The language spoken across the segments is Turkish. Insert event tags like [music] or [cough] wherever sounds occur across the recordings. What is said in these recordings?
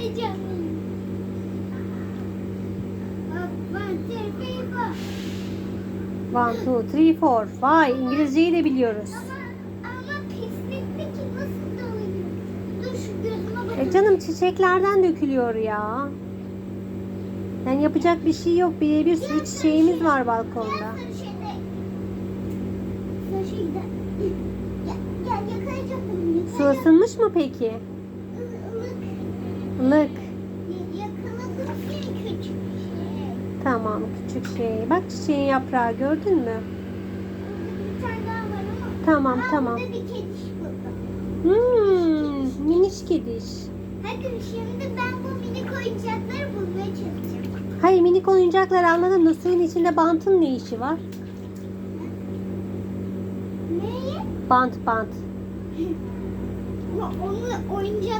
heyecanlıyım. One, two, three, four. One, two, three, four. Vay İngilizceyi de biliyoruz. Ama, ama pislikti ki nasıl dalıyor? Dur şu gözüme bak. E canım çiçeklerden dökülüyor ya. Yani yapacak bir şey yok. Bir, bir sürü çiçeğimiz var balkonda. Şeyde. Sarı şeyde. Yakalayacak. Su ısınmış mı peki? Yakaladım küçük şey. Tamam küçük şey. Bak çiçeğin yaprağı gördün mü? Bir tane daha var ama. Tamam Aa, tamam. Burada bir kediş buldum. Hmm, miniş kediş. Hadi şimdi ben bu minik oyuncakları bulmaya çalışacağım. Hayır minik oyuncaklar anladım da suyun içinde bantın ne işi var? Neyi? Bant bant. [laughs] Onu oyuncaklarını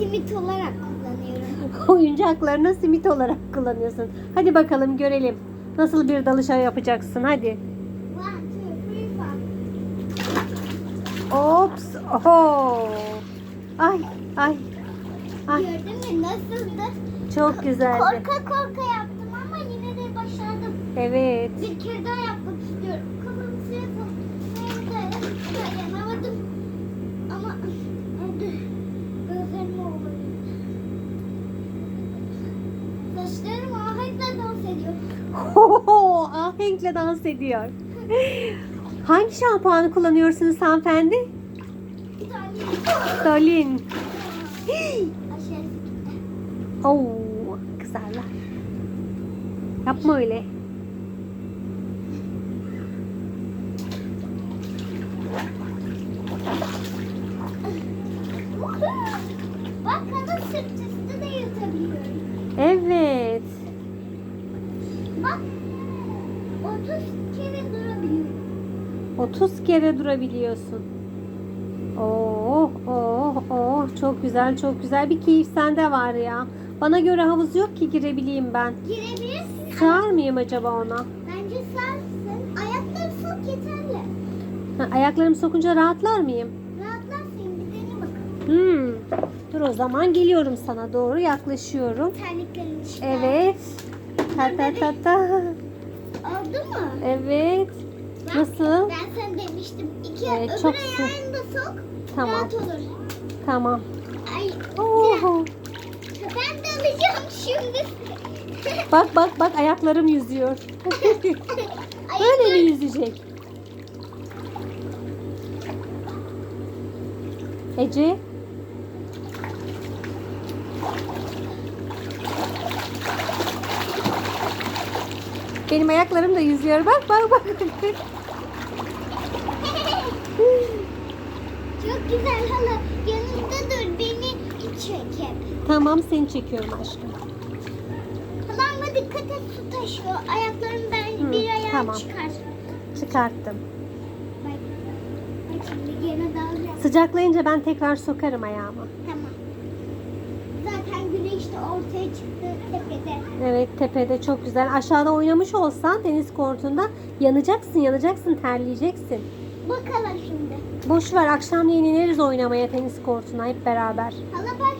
simit, olarak kullanıyorum. [laughs] Oyuncaklarını simit olarak kullanıyorsun. Hadi bakalım görelim. Nasıl bir dalışa yapacaksın hadi. One, two, three, four. Ops. Oho. Ay ay. Ay Gördün mü nasıldı? çok güzeldi. Korka korka yaptım ama yine de başardım. Evet. Bir kere daha ediyor. Ho ahenkle dans ediyor. Hangi şampuanı kullanıyorsunuz hanımefendi? Dolin. Oo, kızarlar. Yapma öyle. Bak kadın sırt üstü de yatabiliyorum. Evet. Bak 30 kere durabiliyorum. 30 kere durabiliyorsun. Oh, oh, oh. Çok güzel, çok güzel. Bir keyif sende var ya. Bana göre havuz yok ki girebileyim ben. Girebilirsin. Sığar mıyım acaba ona? Bence sarsın. Ayakları sok yeterli. Ha, ayaklarımı sokunca rahatlar mıyım? Rahatlarsın bir dene bakalım. Hmm. Dur o zaman geliyorum sana doğru yaklaşıyorum. Terliklerin içine. Evet. Ta ta ta ta. Oldu mu? Evet. Bak, Nasıl? Ben sana demiştim. İki Evet, öbür çok ayağını da sok. Tamam. Rahat olur. Tamam. Ay. Oo. Ben de alacağım şimdi. [laughs] Bak bak bak ayaklarım yüzüyor. [laughs] Böyle mi yüzecek? Ece? Benim ayaklarım da yüzüyor. Bak bak bak. Çok güzel hala. Yanımda dur beni çek hep. tamam seni çekiyorum aşkım. Halam dikkat et su taşıyor. Ayaklarımdan Hı, bir ayağım tamam. çıkar. Çıkarttım. Bak. Bak şimdi gene dalacağım. Sıcaklayınca ben tekrar sokarım ayağımı. Tamam. Zaten güneş de ortaya çıktı. Evet tepede çok güzel. Aşağıda oynamış olsan tenis kortunda yanacaksın yanacaksın terleyeceksin. Bakalım şimdi. Boş ver akşamleyin ineriz oynamaya tenis kortuna hep beraber. Hala ben